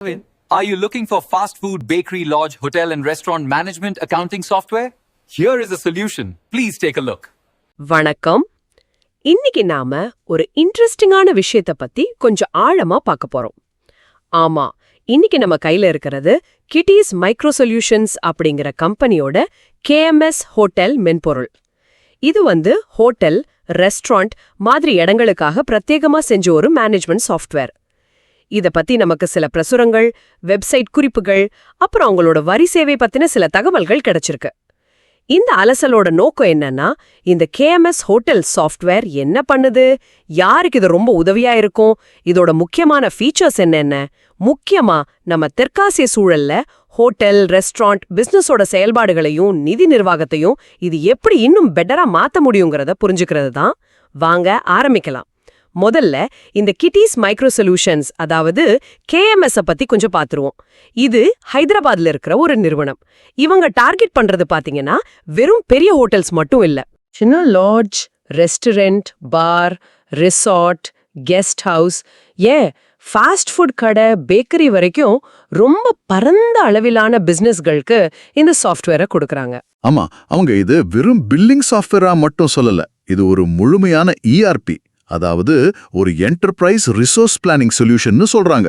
Are you looking for fast food, bakery, lodge, hotel, and restaurant management accounting software? Here is a solution. Please take a look. வணக்கம் இன்னைக்கு நாம ஒரு இன்ட்ரெஸ்டிங்கான விஷயத்த பத்தி கொஞ்சம் ஆழமா பார்க்க போறோம் ஆமா இன்னைக்கு நம்ம கையில இருக்கிறது கிட்டிஸ் மைக்ரோ சொல்யூஷன்ஸ் அப்படிங்கிற கம்பெனியோட கேஎம்எஸ் ஹோட்டல் மென்பொருள் இது வந்து ஹோட்டல் ரெஸ்டாரண்ட் மாதிரி இடங்களுக்காக பிரத்யேகமா செஞ்ச ஒரு மேனேஜ்மெண்ட் சாஃப்ட்வேர் இத பத்தி நமக்கு சில பிரசுரங்கள் வெப்சைட் குறிப்புகள் அப்புறம் அவங்களோட வரி சேவை பத்தின சில தகவல்கள் கிடைச்சிருக்கு. இந்த அலசலோட நோக்கம் என்னன்னா இந்த கேஎம்எஸ் ஹோட்டல் சாஃப்ட்வேர் என்ன பண்ணுது யாருக்கு இது ரொம்ப உதவியா இருக்கும் இதோட முக்கியமான ஃபீச்சர்ஸ் என்னென்ன முக்கியமா நம்ம தெற்காசிய சூழல்ல ஹோட்டல் ரெஸ்டாரண்ட் பிசினஸோட செயல்பாடுகளையும் நிதி நிர்வாகத்தையும் இது எப்படி இன்னும் பெட்டரா மாத்த முடியுங்கிறத புரிஞ்சுக்கிறது தான் வாங்க ஆரம்பிக்கலாம். முதல்ல இந்த கிட்டிஸ் மைக்ரோ சொல்யூஷன்ஸ் அதாவது கேஎம்எஸ் பத்தி கொஞ்சம் பாத்துருவோம். இது ஹைதராபாத்ல இருக்கிற ஒரு நிறுவனம். இவங்க டார்கெட் பண்றது பாத்தீங்கன்னா வெறும் பெரிய ஹோட்டல்ஸ் மட்டும் இல்ல. சின்ன lodge restaurant bar resort guest house. ஏன்? ஃபாஸ்ட் ஃபுட் கடை பேக்கரி வரைக்கும் ரொம்ப பரந்த அளவிலான பிசினஸ்களுக்கு இந்த சாஃப்ட்வேரை கொடுக்கறாங்க. ஆமா அவங்க இது வெறும் பில்லிங் சாஃப்ட்வேரா மட்டும் சொல்லல. இது ஒரு முழுமையான இஆர்பி அதாவது ஒரு என்டர்பிரைஸ் ரிசோர்ஸ் பிளானிங் சொல்யூஷன்னு சொல்றாங்க.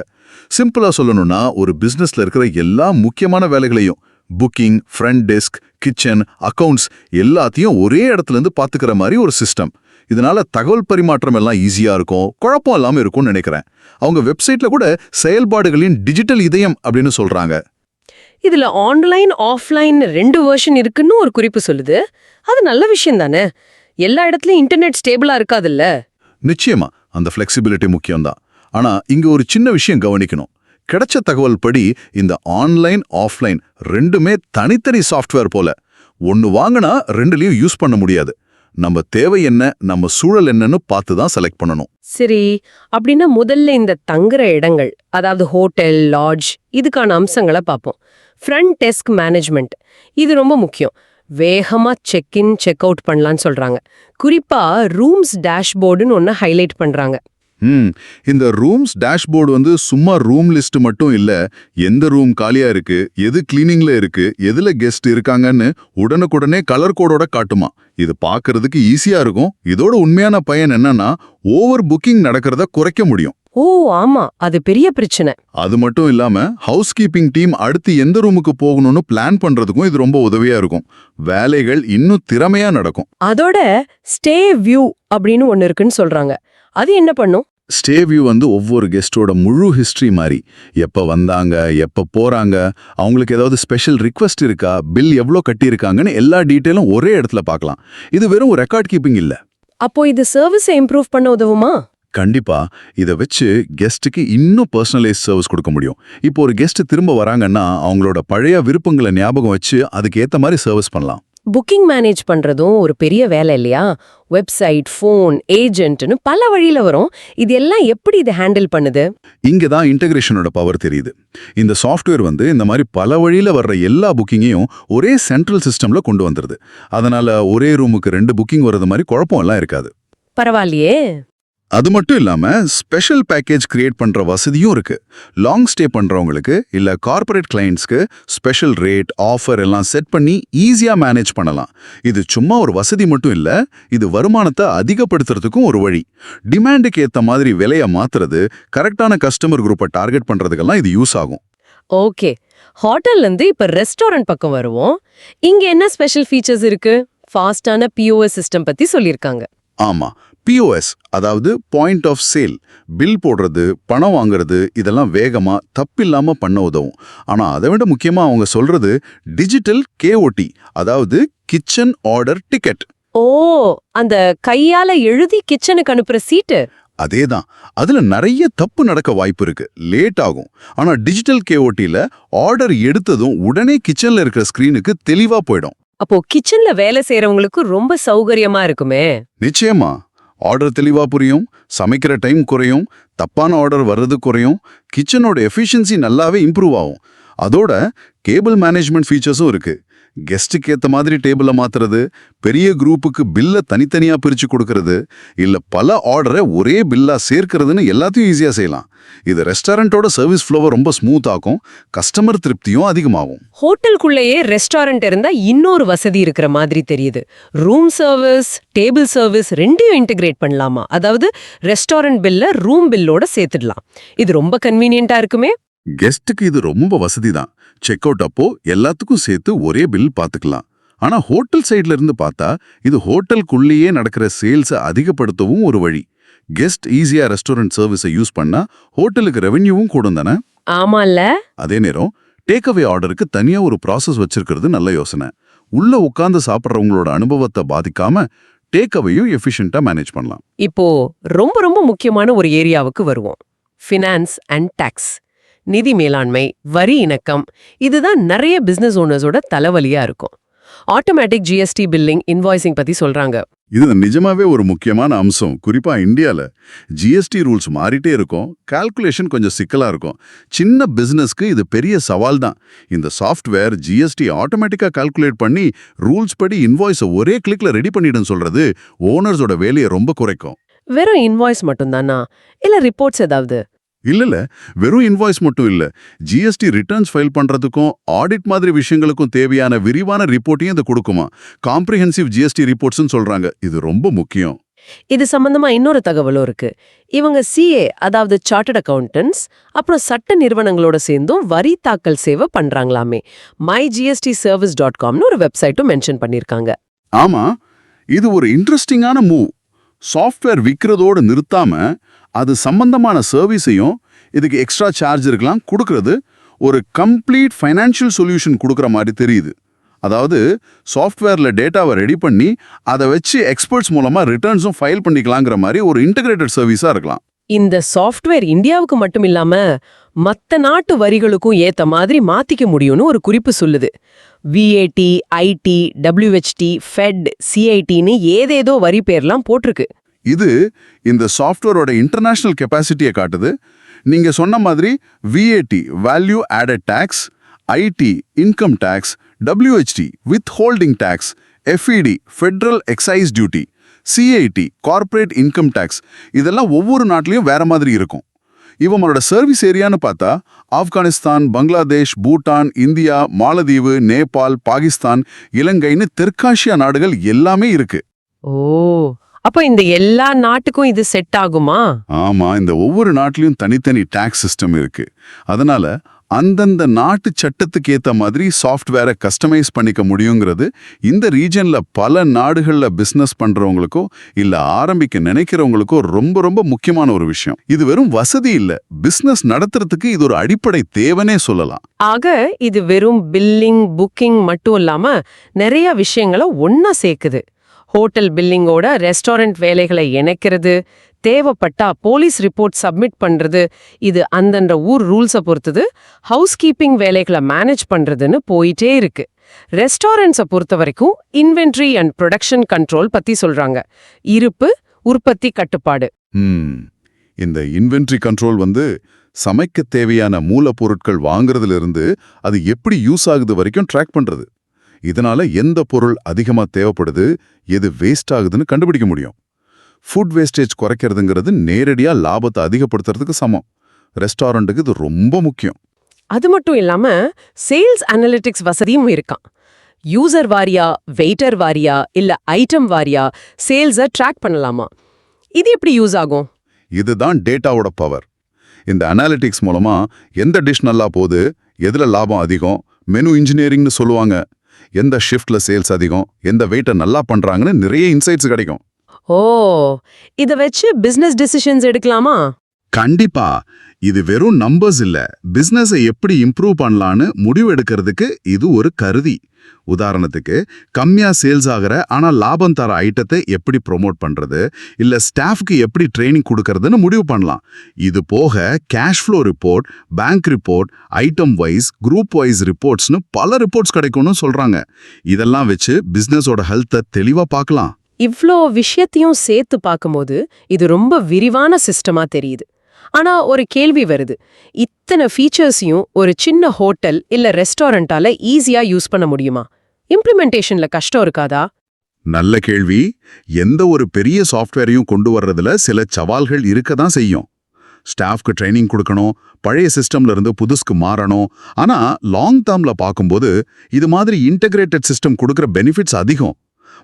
சிம்பிளா சொல்லணும்னா ஒரு பிசினஸ்ல இருக்கிற எல்லா முக்கியமான வேலைகளையும் booking front desk kitchen accounts எல்லாத்தையும் ஒரே இடத்துல இருந்து பாத்துக்கிற மாதிரி ஒரு சிஸ்டம் இதனால தகவல் பரிமாற்றம் எல்லாம் ஈஸியா இருக்கும் குழப்பம் இல்லாம இருக்கும்னு நினைக்கிறேன். அவங்க வெப்சைட்ல கூட செயல்பாடுகளின் டிஜிட்டல் இதயம் அப்படின்னு சொல்றாங்க. இதுல ஆன்லைன் ஆஃப்லைன் ரெண்டு வேர்ஷன் இருக்குன்னு ஒரு குறிப்பு சொல்லுது. அது நல்ல விஷயம் தானே? எல்லா இடத்துலயும் இன்டர்நெட் ஸ்டேபிளா இருக்காதுல்ல? நிச்சயமா அந்த ஃப்ளெக்சிபிலிட்டி முக்கியம்தான். ஆனா இங்க ஒரு சின்ன விஷயம் கவனிக்கணும். கிடைச்ச தகவல் படி இந்த ஆன்லைன் ஆஃப்லைன் ரெண்டுமே தனித்தனி சாஃப்ட்வேர் போல. ஒன்னு வாங்கினா ரெண்டுலையும் யூஸ் பண்ண முடியாது. நம்ம தேவை என்ன நம்ம சூழல் என்னன்னு பார்த்து தான் செலக்ட் பண்ணணும். சரி அப்படின்னா முதல்ல இந்த தங்குற இடங்கள் அதாவது ஹோட்டல் லாட்ஜ் இதுக்கான அம்சங்களை பார்ப்போம். ஃப்ரண்ட் டெஸ்க் மேனேஜ்மெண்ட் இது ரொம்ப முக்கியம். வேகமாக செக் இன் செக் அவுட் பண்ணலான்னு சொல்கிறாங்க குறிப்பாக ரூம்ஸ் டேஷ்போர்டுன்னு ஒன்று ஹைலைட் பண்ணுறாங்க ம் இந்த ரூம்ஸ் டேஷ்போர்டு வந்து சும்மா ரூம் லிஸ்ட் மட்டும் இல்ல எந்த ரூம் காலியா இருக்கு எது கிளீனிங்ல இருக்கு எதுல கெஸ்ட் இருக்காங்கன்னு உடனுக்குடனே கலர் கோடோட காட்டுமா. இது பார்க்கறதுக்கு ஈஸியா இருக்கும். இதோட உண்மையான பயன் என்னன்னா ஓவர் புக்கிங் நடக்கிறத குறைக்க முடியும். ஓ ஆமா. அது பெரிய பிரச்சனை. அது மட்டும் இல்லாம ஹவுஸ் கீப்பிங் டீம் அடுத்து எந்த ரூமுக்கு போகணும்னு பிளான் பண்றதுக்கும் இது ரொம்ப உதவியா இருக்கும். வேலைகள் இன்னும் திறமையா நடக்கும். அதோட ஸ்டே வியூ அப்படின்னு ஒன்னு இருக்குன்னு சொல்றாங்க. அது என்ன பண்ணும்? ஸ்டே வியூ வந்து ஒவ்வொரு கெஸ்டோட முழு ஹிஸ்டரி மாதிரி எப்போ வந்தாங்க எப்போ போறாங்க அவங்களுக்கு ஏதாவது ஸ்பெஷல் ரிக்வெஸ்ட் இருக்கா பில் எவ்வளோ கட்டியிருக்காங்கன்னு எல்லா டீட்டெயிலும் ஒரே இடத்துல பார்க்கலாம். இது வெறும் ரெக்கார்ட் கீப்பிங் இல்ல. அப்போ இது சர்வீஸை இம்ப்ரூவ் பண்ண உதவுமா? கண்டிப்பா இதை வச்சு கெஸ்ட்டுக்கு இன்னும் பர்சனலைஸ் சர்வீஸ் கொடுக்க முடியும். இப்போ ஒரு கெஸ்ட் திரும்ப வராங்கன்னா அவங்களோட பழைய விருப்பங்களை ஞாபகம் வச்சு அதுக்கு ஏத்த மாதிரி சர்வீஸ் பண்ணலாம். புக்கிங் மேனேஜ் பண்றதும் ஒரு பெரிய வேலை இல்லையா? வெப்சைட் ஃபோன் ஏஜென்ட்னு பல வழியில வரும். இது எல்லாம் எப்படி இதை ஹேண்டில் பண்ணுது? இங்க தான் இன்டகிரேஷனோட பவர் தெரியுது. இந்த சாஃப்ட்வேர் வந்து இந்த மாதிரி பல வழியில வர்ற எல்லா புக்கிங்கையும் ஒரே சென்ட்ரல் சிஸ்டம்ல கொண்டு வந்துருது. அதனால ஒரே ரூமுக்கு ரெண்டு புக்கிங் வர்றது மாதிரி குழப்பம் எல்லாம் இருக்காது. பரவாயில்லையே. அது மட்டும் இல்லாம ஸ்பெஷல் பேக்கேஜ் கிரியேட் பண்ற வசதியும் இருக்கு. லாங் ஸ்டே பண்றவங்களுக்கு இல்ல கார்ப்பரேட் கிளைண்ட்ஸ்க்கு ஸ்பெஷல் ரேட் ஆஃபர் எல்லாம் செட் பண்ணி ஈஸியா மேனேஜ் பண்ணலாம். இது சும்மா ஒரு வசதி மட்டும் இல்ல இது வருமானத்தை அதிகப்படுத்துறதுக்கும் ஒரு வழி. டிமாண்டுக்கு ஏத்த மாதிரி விலையை மாத்துறது கரெக்டான கஸ்டமர் குரூப்பை டார்கெட் பண்றதுக்கெல்லாம் இது யூஸ் ஆகும். ஓகே ஹோட்டல்ல இருந்து இப்ப ரெஸ்டாரண்ட் பக்கம் வருவோம். இங்க என்ன ஸ்பெஷல் ஃபீச்சர்ஸ் இருக்கு? ஃபாஸ்டான பிஓஎஸ் சிஸ்டம் பத்தி சொல்லியிருக்காங்க. ஆமா. பிஓஎஸ் அதாவது பாயிண்ட் ஆஃப் சேல் பில் போடுறது பணம் வாங்குறது இதெல்லாம் வேகமா தப்பில்லாம பண்ண உதவும். ஆனா அதை விட முக்கியமா அவங்க சொல்றது டிஜிட்டல் கேஓடி அதாவது கிச்சன் ஆர்டர் டிக்கெட் ஓ அந்த கையால எழுதி கிச்சனுக்கு அனுப்புற சீட்டு அதேதான். அதுல நிறைய தப்பு நடக்க வாய்ப்பு இருக்கு. லேட் ஆகும். ஆனா டிஜிட்டல் கேஓடில ஆர்டர் எடுத்ததும் உடனே கிச்சன்ல இருக்கிற ஸ்கிரீனுக்கு தெளிவா போயிடும். அப்போ கிச்சன்ல வேலை செய்யறவங்களுக்கு ரொம்ப சௌகரியமா இருக்குமே? நிச்சயமா. ஆர்டர் தெளிவா புரியும் சமைக்கிற டைம் குறையும் தப்பான ஆர்டர் வர்றது குறையும் கிச்சனோட எஃபிஷியன்சி நல்லாவே இம்ப்ரூவ் ஆகும். அதோட கேபிள் மேனேஜ்மெண்ட் ஃபீச்சர்ஸும் இருக்கு. கெஸ்ட்டுக்கு ஏத்த மாதிரி டேபிள மாத்துறது பெரிய குரூப்புக்கு பில்ல தனித்தனியா பிரிச்சு கொடுக்கறது இல்ல பல ஆர்டரை ஒரே பில்லா சேர்க்கறதுன்னு எல்லாத்தையும் ஈஸியா செய்யலாம். இது ரெஸ்டாரண்டோட சர்வீஸ் ஃப்ளோவை ரொம்ப ஸ்மூத் ஆகும் கஸ்டமர் திருப்தியும் அதிகமாகும். ஹோட்டலுக்குள்ளேயே ரெஸ்டாரண்ட் இருந்தா இன்னொரு வசதி இருக்கிற மாதிரி தெரியுது. ரூம் சர்வீஸ் டேபிள் சர்வீஸ் ரெண்டையும் இன்டிகிரேட் பண்ணலாமா? அதாவது ரெஸ்டாரண்ட் பில்ல ரூம் பில்லோட சேர்த்துடலாம். இது ரொம்ப கன்வீனியன்ட்டா இருக்குமே? கெஸ்ட்டுக்கு இது ரொம்ப வசதி தான் செக் அவுட் அப்போ எல்லாத்துக்கும் சேர்த்து ஒரே பில் பார்த்துக்கலாம் ஆனா ஹோட்டல் சைடுல இருந்து பார்த்தா இது ஹோட்டலுக்குள்ளேயே நடக்கிற சேல்ஸை அதிகப்படுத்தவும் ஒரு வழி. கெஸ்ட் ஈஸியா ரெஸ்டாரண்ட் சர்வீஸை யூஸ் பண்ணா ஹோட்டலுக்கு ரெவென்யூவும் கூடும் தானே? ஆமால்ல. அதே நேரம் டேக் அவே ஆர்டருக்கு தனியா ஒரு ப்ராசஸ் வச்சிருக்கிறது நல்ல யோசனை. உள்ள உட்கார்ந்து சாப்பிட்றவங்களோட அனுபவத்தை பாதிக்காம டேக் அவேயும் எஃபிஷியண்டா மேனேஜ் பண்ணலாம். இப்போ ரொம்ப ரொம்ப முக்கியமான ஒரு ஏரியாவுக்கு வருவோம். Finance and tax. நிதி மேலாண்மை வரி இணக்கம் இதுதான் நிறைய பிசினஸ் ஓனர்ஸோட தலைவலியா இருக்கும். ஆட்டோமேட்டிக் ஜிஎஸ்டி பில்லிங் இன்வாய்சிங் பத்தி சொல்றாங்க. இது நிஜமாவே ஒரு முக்கியமான அம்சம். குறிப்பா இந்தியால ஜிஎஸ்டி ரூல்ஸ் மாறிட்டே இருக்கும். கால்குலேஷன் கொஞ்சம் சிக்கலா இருக்கும். சின்ன பிசினஸ்க்கு இது பெரிய சவால் தான். இந்த சாஃப்ட்வேர் ஜிஎஸ்டி ஆட்டோமேட்டிக்கா கால்குலேட் பண்ணி ரூல்ஸ் படி இன்வாய்ஸை ஒரே கிளிக்ல ரெடி பண்ணிடுன்னு சொல்றது ஓனர்ஸோட வேலையை ரொம்ப குறைக்கும். வெறும் இன்வாய்ஸ் மட்டும்தானா? இல்ல ரிப்போர்ட்ஸ் ஏதாவது? இல்ல இல்ல வெறும் இன்வாய்ஸ் மட்டும் இல்ல. ஜிஎஸ்டி ரிட்டர்ன்ஸ் ஃபைல் பண்றதுக்கும் ஆடிட் மாதிரி விஷயங்களுக்கும் தேவையான விரிவான ரிப்போர்ட்டையும் இது கொடுக்குமா? காம்ப்ரிஹென்சிவ் ஜிஎஸ்டி ரிப்போர்ட்ஸ்னு சொல்றாங்க. இது ரொம்ப முக்கியம். இது சம்பந்தமா இன்னொரு தகவலும் இருக்கு. இவங்க சிஏ அதாவது சார்ட்டர்ட் அக்கவுண்டன்ட்ஸ் அப்புறம் சட்ட நிறுவனங்களோட சேர்ந்தும் வரி தாக்கல் சேவை பண்றாங்களாமே. மை ஜிஎஸ்டி சர்வீஸ் டாட் காம்னு ஒரு வெப்சைட்டும் மென்ஷன் பண்ணிருக்காங்க. ஆமா இது ஒரு இன்ட்ரெஸ்டிங்கான மூவ் சாஃப்ட்வேர் விற்கிறதோடு நிறுத்தாம அது சம்பந்தமான சர்வீஸையும் இதுக்கு எக்ஸ்ட்ரா சார்ஜ் இருக்கலாம். கொடுக்கறது ஒரு கம்ப்ளீட் ஃபைனான்ஷியல் சொல்யூஷன் கொடுக்குற மாதிரி தெரியுது. அதாவது சாஃப்ட்வேர்ல டேட்டாவை ரெடி பண்ணி அதை வச்சு எக்ஸ்பர்ட்ஸ் மூலமாக ரிட்டர்ன்ஸும் ஃபைல் பண்ணிக்கலாங்கிற மாதிரி ஒரு இன்டகிரேட்டட் சர்வீஸாக இருக்கலாம். இந்த சாஃப்ட்வேர் இந்தியாவுக்கு மட்டும் இல்லாம மற்ற நாட்டு வரிகளுக்கும் ஏத்த மாதிரி மாத்திக்க முடியும்னு ஒரு குறிப்பு சொல்லுது. விஏடி ஐடி டபிள்யூஹெச்டி ஃபெட் சிஐடின்னு ஏதேதோ வரி பேர்லாம் போட்டிருக்கு. இது இந்த சாஃப்ட்வேரோட இன்டர்நேஷனல் கெப்பாசிட்டியை காட்டுது. நீங்க சொன்ன மாதிரி VAT value added tax IT income tax WHT withholding tax FED federal excise duty CIT corporate income tax இதெல்லாம் ஒவ்வொரு நாட்டிலையும் வேற மாதிரி இருக்கும். இவங்களோட சர்வீஸ் ஏரியான்னு பார்த்தா ஆப்கானிஸ்தான் பங்களாதேஷ் பூட்டான் இந்தியா மாலதீவு நேபாள் பாகிஸ்தான் இலங்கைன்னு தெற்காசியா நாடுகள் எல்லாமே இருக்கு. ஓ அப்போ இந்த எல்லா நாட்டுக்கும் இது செட் ஆகுமா? ஆமா இந்த ஒவ்வொரு நாட்டிலையும் தனித்தனி டாக்ஸ் சிஸ்டம் இருக்கு. அதனால அந்தந்த நாட்டு சட்டத்துக்கு ஏத்த மாதிரி சாஃப்ட்வேரை கஸ்டமைஸ் பண்ணிக்க முடியுங்கிறது இந்த ரீஜன்ல பல நாடுகள்ல பிசினஸ் பண்றவங்களுக்கோ இல்ல ஆரம்பிக்க நினைக்கிறவங்களுக்கோ ரொம்ப ரொம்ப முக்கியமான ஒரு விஷயம். இது வெறும் வசதி இல்ல. பிசினஸ் நடத்துறதுக்கு இது ஒரு அடிப்படை தேவனே சொல்லலாம். ஆக இது வெறும் பில்லிங் புக்கிங் மட்டும் இல்லாம நிறைய விஷயங்களை ஒண்ணா சேர்க்குது. ஹோட்டல் பில்லிங்கோட ரெஸ்டாரண்ட் வேலைகளை இணைக்கிறது தேவைப்பட்டா போலீஸ் ரிப்போர்ட் சப்மிட் பண்றது இது அந்தந்த ஊர் ரூல்ஸை பொறுத்தது ஹவுஸ் கீப்பிங் வேலைகளை மேனேஜ் பண்றதுன்னு போயிட்டே இருக்கு. ரெஸ்டாரண்ட்ஸை பொறுத்த வரைக்கும் இன்வென்ட்ரி அண்ட் ப்ரொடக்ஷன் கண்ட்ரோல் பத்தி சொல்றாங்க. இருப்பு உற்பத்தி கட்டுப்பாடு. இந்த இன்வென்ட்ரி கண்ட்ரோல் வந்து சமைக்க தேவையான மூலப்பொருட்கள் வாங்குறதுல இருந்து அது எப்படி யூஸ் ஆகுது வரைக்கும் ட்ராக் பண்றது. இதனால எந்த பொருள் அதிகமா தேவைப்படுது எது வேஸ்ட் ஆகுதுன்னு கண்டுபிடிக்க முடியும். ஃபுட் வேஸ்டேஜ் குறைக்கிறதுங்கிறது நேரடியா லாபத்தை அதிகப்படுத்துறதுக்கு சமம். ரெஸ்டாரண்ட்டுக்கு இது ரொம்ப முக்கியம். அது மட்டும் இல்லாம சேல்ஸ் அனலிட்டிக்ஸ் வசதியும் இருக்கான் யூசர் வாரியா வெயிட்டர் வாரியா இல்ல ஐட்டம் வாரியா சேல்ஸை ட்ராக் பண்ணலாமா? இது எப்படி யூஸ் ஆகும்? இதுதான் டேட்டாவோட பவர் இந்த அனாலிட்டிக்ஸ் மூலமா எந்த டிஷ் நல்லா போகுது எதுல லாபம் அதிகம் மெனு இன்ஜினியரிங்னு சொல்லுவாங்க. எந்த ஷிஃப்ட்ல சேல்ஸ் அதிகம் எந்த வெயிட்டை நல்லா பண்றாங்கன்னு நிறைய இன்சைட்ஸ் கிடைக்கும். ஓ இத வச்சு பிசினஸ் டிசிஷன்ஸ் எடுக்கலாமா? கண்டிப்பா. இது வெறும் நம்பர்ஸ் இல்ல. பிசினஸை எப்படி இம்ப்ரூவ் பண்ணலான்னு முடிவு எடுக்கிறதுக்கு இது ஒரு கருதி உதாரணத்துக்கு கம்மியா சேல்ஸ் ஆகிற ஆனா லாபம் தர ஐட்டத்தை எப்படி ப்ரொமோட் பண்றது? இல்ல ஸ்டாஃப்க்கு எப்படி ட்ரைனிங் கொடுக்கறதுன்னு முடிவு பண்ணலாம். இது போக cash flow report bank report item wise group wise ரிப்போர்ட்ஸ்னு பல ரிப்போர்ட்ஸ் கிடைக்கும்னு சொல்றாங்க. இதெல்லாம் வச்சு பிசினஸோட ஹெல்த்தை தெளிவா பார்க்கலாம். இவ்ளோ விஷயத்தையும் சேர்த்து பார்க்கும்போது இது ரொம்ப விரிவான சிஸ்டமா தெரியுது. ஆனா ஒரு கேள்வி வருது. இத்தனை ஃபீச்சர்ஸையும் ஒரு சின்ன ஹோட்டல் இல்ல ரெஸ்டாரண்டால ஈஸியா யூஸ் பண்ண முடியுமா? இம்ப்ளிமெண்டேஷன்ல கஷ்டம் இருக்காதா? நல்ல கேள்வி. எந்த ஒரு பெரிய சாஃப்ட்வேரையும் கொண்டு வர்றதுல சில சவால்கள் இருக்க தான் செய்யும். ஸ்டாஃப்க்கு ட்ரைனிங் கொடுக்கணும் பழைய சிஸ்டம்ல இருந்து புதுசுக்கு மாறணும். ஆனா லாங் டேர்ம்ல பார்க்கும்போது இது மாதிரி இன்டகிரேட்டட் சிஸ்டம் கொடுக்குற பெனிஃபிட்ஸ் அதிகம்.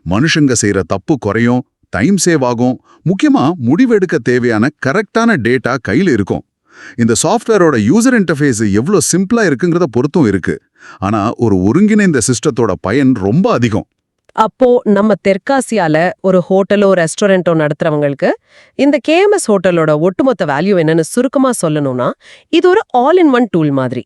மனுஷங்க செய்யற தப்பு குறையும் டைம் சேவ் ஆகும். முக்கியமா முடிவெடுக்க தேவையான கரெக்டான டேட்டா கையில் இருக்கும். இந்த சாஃப்ட்வேரோட யூசர் இன்டர்ஃபேஸ் எவ்வளோ சிம்பிளா இருக்குங்கிறத பொறுத்தும் இருக்கு. ஆனா ஒரு ஒருங்கிணைந்த சிஸ்டத்தோட பயன் ரொம்ப அதிகம். அப்போ நம்ம தெற்காசியால ஒரு ஹோட்டலோ ரெஸ்டாரண்ட்டோ நடத்துறவங்களுக்கு இந்த கேஎம்எஸ் ஹோட்டலோட ஒட்டுமொத்த வேல்யூ என்னன்னு சுருக்கமா சொல்லணும்னா இது ஒரு ஆல் இன் ஒன் டூல் மாதிரி.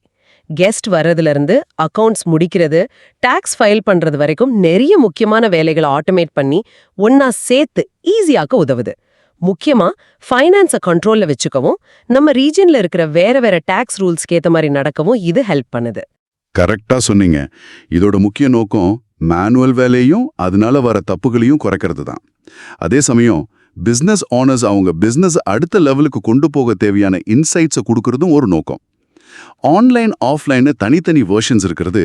கெஸ்ட் வர்றதுல இருந்து அக்கவுண்ட்ஸ் முடிக்கிறது டேக்ஸ் ஃபைல் பண்றது வரைக்கும் நிறைய முக்கியமான வேலைகளை ஆட்டோமேட் பண்ணி ஒன்னா சேர்த்து ஈஸியாக்க உதவுது. முக்கியமா ஃபைனான்ஸை கண்ட்ரோல்ல வச்சுக்கவும் நம்ம ரீஜனில் இருக்கிற வேற வேற டேக்ஸ் ரூல்ஸ்க்கு ஏத்த மாதிரி நடக்கவும் இது ஹெல்ப் பண்ணுது. கரெக்டா சொன்னீங்க. இதோட முக்கிய நோக்கம் மேனுவல் வேலையும் அதனால வர தப்புகளையும் குறைக்கிறது தான். அதே சமயம் பிசினஸ் ஓனர்ஸ் அவங்க பிஸ்னஸ் அடுத்த லெவலுக்கு கொண்டு போக தேவையான இன்சைட்ஸை கொடுக்கறதும் ஒரு நோக்கம். ஆன்லைன் ஆஃப்லைன்னு தனித்தனி வெர்ஷன்ஸ் இருக்கிறது.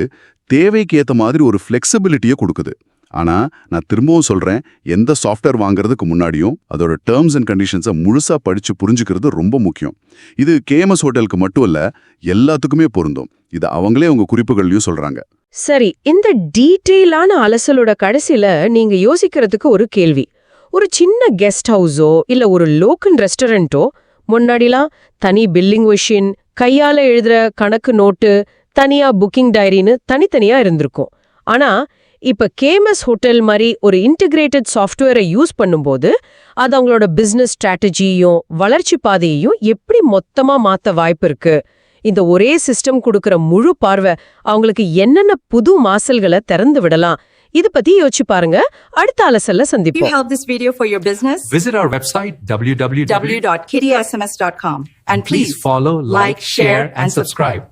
தேவைக்கு ஏத்த மாதிரி ஒரு ஃப்ளெக்சிபிலிட்டியை கொடுக்குது. ஆனா நான் திரும்பவும் சொல்றேன் எந்த சாஃப்ட்வேர் வாங்குறதுக்கு முன்னாடியும் அதோட டேர்ம்ஸ் அண்ட் கண்டிஷன்ஸை முழுசா படிச்சு புரிஞ்சுக்கிறது ரொம்ப முக்கியம். இது கேஎம்எஸ் ஹோட்டலுக்கு மட்டும் இல்ல எல்லாத்துக்குமே பொருந்தும். இது அவங்களே உங்கள் குறிப்புகள்லயும் சொல்றாங்க. சரி இந்த டீட்டெயிலான அலசலோட கடைசில நீங்க யோசிக்கிறதுக்கு ஒரு கேள்வி. ஒரு சின்ன கெஸ்ட் ஹவுஸோ இல்ல ஒரு லோக்கல் ரெஸ்டாரண்ட்டோ முன்னாடிலாம் தனி பில்லிங் மிஷின் கையால எழுதுற கணக்கு நோட்டு தனியா புக்கிங் டைரின்னு தனித்தனியா இருந்திருக்கும். ஆனா இப்ப கேமஸ் ஹோட்டல் மாதிரி ஒரு இன்டிகிரேட்டட் சாஃப்ட்வேரை யூஸ் பண்ணும்போது அது அவங்களோட பிசினஸ் ஸ்ட்ராட்டஜியையும் வளர்ச்சி பாதையையும் எப்படி மொத்தமா மாத்த வாய்ப்பு இருக்கு? இந்த ஒரே சிஸ்டம் கொடுக்கிற முழு பார்வை அவங்களுக்கு என்னென்ன புது மாசல்களை திறந்து விடலாம்? இது பத்தி யோசிச்சு பாருங்க அடுத்த அலசல்ல you சந்திப்போம் help this video for your business, Visit our website www. www.kittysms.com. And Please follow, like, share, and subscribe.